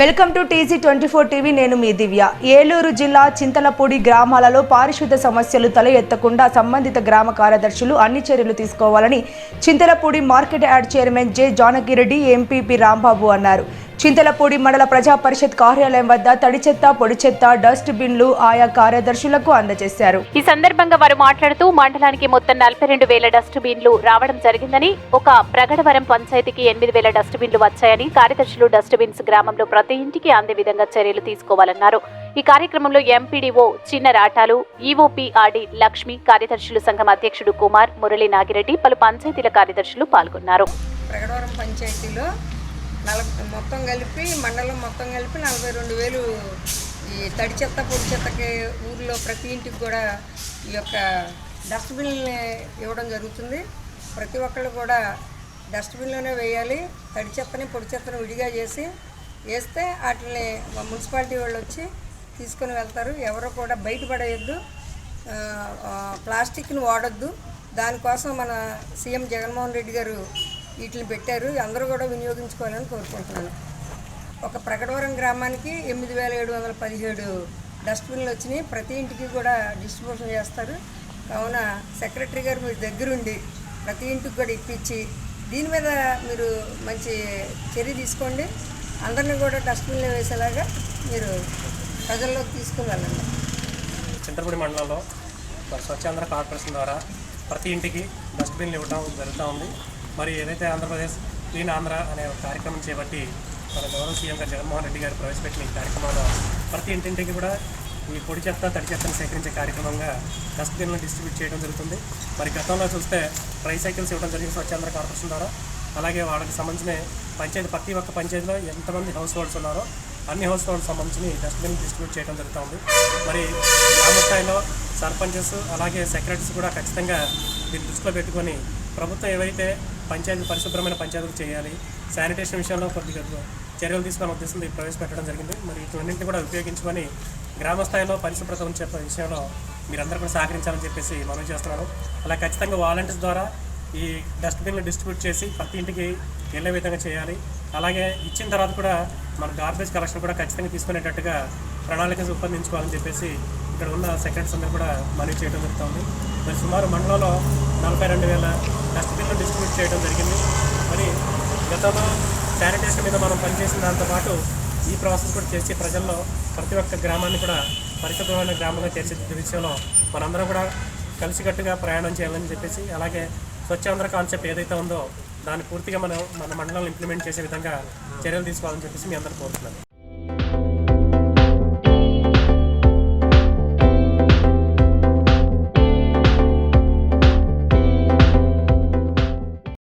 Welcome to TG twenty four TV నేను మీ దివ్య. ఏలూరు జిల్లా చింతలపూడి గ్రామాలలో పారిశుద్ధ సమస్యలు తల ఎత్తకుండా సంబంధిత గ్రామ కార్యదర్శులు అన్ని చర్యలు తీసుకోవాలని Chintalapudi market yard chairman J Janaki Reddy MPP Rambabu అన్నారు. చింతలపూడి మండల ప్రజా పరిషత్ కార్యాలయం వద్ద తడి చెత్త పొడి చెత్త డస్ట్ బిన్లు ఆయా కార్యదర్శులకు అందజేశారు. ఈ సందర్భంగా వారు మాట్లాడుతూ మండలానికి మొత్తం నలభై రెండు వేల డస్ట్ బిన్లు రావడం జరిగిందని ఒక ప్రగడవరం పంచాయతీకి ఎనిమిది వేల డస్ట్ బిన్లు వచ్చాయని కార్యదర్శులు డస్ట్ బిన్స్ గ్రామంలో ప్రతి ఇంటికి అందే విధంగా చర్యలు తీసుకోవాలన్నారు. ఈ కార్యక్రమంలో ఎంపీడీఓ చిన్న రాటాలు ఈఓపీఆర్డి లక్ష్మి కార్యదర్శులు సంఘం అధ్యక్షుడు కుమార్ మురళీ నాగిరెడ్డి పలు పంచాయతీల కార్యదర్శులు పాల్గొన్నారు. ప్రగడవరం పంచాయతీలో నల మొత్తం కలిపి మండలం మొత్తం కలిపి నలభై రెండు వేలు ఈ తడి చెత్త పొడి చెత్తకి ఊర్లో ప్రతి ఇంటికి కూడా ఈ యొక్క డస్ట్బిన్ని ఇవ్వడం జరుగుతుంది. ప్రతి ఒక్కళ్ళు కూడా డస్ట్బిన్లోనే వేయాలి తడి చెత్తని పొడి చెత్తని విడిగా చేసి వేస్తే వాటిని మున్సిపాలిటీ వాళ్ళు వచ్చి తీసుకొని వెళ్తారు. ఎవరు కూడా బయటపడేయద్దు. ప్లాస్టిక్ని వాడొద్దు. దానికోసం మన సీఎం జగన్మోహన్ రెడ్డి గారు వీటిని పెట్టారు. అందరూ కూడా వినియోగించుకోవాలని కోరుకుంటున్నాను. ఒక ప్రకటవరం గ్రామానికి ఎనిమిది వేల ఏడు వందల పదిహేడు డస్ట్బిన్లు వచ్చినాయి. ప్రతి ఇంటికి కూడా డిస్ట్రిబ్యూషన్ చేస్తారు. కావున సెక్రటరీ గారు మీరు దగ్గరుండి ప్రతి ఇంటికి కూడా ఇప్పించి దీని మీద మీరు మంచి చర్య తీసుకోండి. అందరినీ కూడా డస్ట్బిన్లో వేసేలాగా మీరు ప్రజల్లోకి తీసుకుని వెళ్ళండి చింతపూడి మండలంలో స్వచ్ఛాంధ్ర కార్పొరేషన్ ద్వారా ప్రతి ఇంటికి డస్ట్బిన్లు ఇవ్వడం జరుగుతూ ఉంది. మరి ఏదైతే ఆంధ్రప్రదేశ్ క్లీన్ ఆంధ్ర అనే ఒక కార్యక్రమం చేపట్టి మన గౌరవ సీఎం గారు జగన్మోహన్ రెడ్డి గారు ప్రవేశపెట్టిన ఈ కార్యక్రమంలో ప్రతి ఇంటింటికి కూడా ఈ పొడి చెత్త తడి చెత్తను సేకరించే కార్యక్రమంగా డస్ట్బిన్లను డిస్ట్రిబ్యూట్ చేయడం జరుగుతుంది. మరి గతంలో చూస్తే ట్రైసైకిల్స్ ఇవ్వడం జరిగింది స్వచ్ఛాంధ్ర కార్పొరేషన్ ద్వారా. అలాగే వాళ్ళకి సంబంధించిన పంచాయతీ ప్రతి ఒక్క పంచాయతీలో ఎంతమంది హౌస్ హోల్డ్స్ ఉన్నారో అన్ని హౌస్ హోల్డ్స్ సంబంధించి డస్ట్బిన్ డిస్ట్రిబ్యూట్ చేయడం జరుగుతుంది. మరి గ్రామ స్థాయిలో సర్పంచెస్ అలాగే సెక్రటరీస్ కూడా ఖచ్చితంగా దీన్ని దృష్టిలో పెట్టుకొని ప్రభుత్వం ఏవైతే పంచాయతీ పరిశుభ్రమైన పంచాయతీలు చేయాలి. శానిటేషన్ విషయంలో కొద్దిగా చర్యలు తీసుకునే ఉద్దేశంతో ప్రవేశపెట్టడం జరిగింది. మరి ఇవన్నింటిని కూడా ఉపయోగించుకొని గ్రామ స్థాయిలో పరిశుభ్రత ఉంచే విషయంలో మీరందరూ కూడా సహకరించాలని చెప్పేసి మనం చేస్తున్నాను. అలా ఖచ్చితంగా వాలంటీర్స్ ద్వారా ఈ డస్ట్బిన్లు డిస్ట్రిబ్యూట్ చేసి ప్రతి ఇంటికి వెళ్ళే విధంగా చేయాలి. అలాగే ఇచ్చిన తర్వాత కూడా మన గార్బేజ్ కలెక్షన్ కూడా ఖచ్చితంగా తీసుకునేటట్టుగా ప్రణాళిక రూపొందించుకోవాలని చెప్పేసి ఇక్కడ ఉన్న సెక్రటరీస్ అందరూ కూడా మనవి చేయడం జరుగుతుంది. మరి సుమారు మండలంలో నలభై రెండు వేల డస్ట్బిన్లు డిస్ట్రిబ్యూట్ చేయడం జరిగింది. మరి గతంలో శానిటేషన్ మీద మనం పనిచేసిన దాంతోపాటు ఈ ప్రాసెస్ కూడా చేసి ప్రజల్లో ప్రతి ఒక్క గ్రామాన్ని కూడా పరిశుభ్రమైన గ్రామంగా తీర్చిదిద్దే విషయంలో మనందరం కూడా కలిసికట్టుగా ప్రయాణం చేయాలని చెప్పేసి అలాగే స్వచ్ఛాంధ్ర కాన్సెప్ట్ ఏదైతే ఉందో దాన్ని పూర్తిగా మనం మన మండలంలో ఇంప్లిమెంట్ చేసే విధంగా చర్యలు తీసుకోవాలని చెప్పేసి మీ అందరూ కోరుతున్నాను.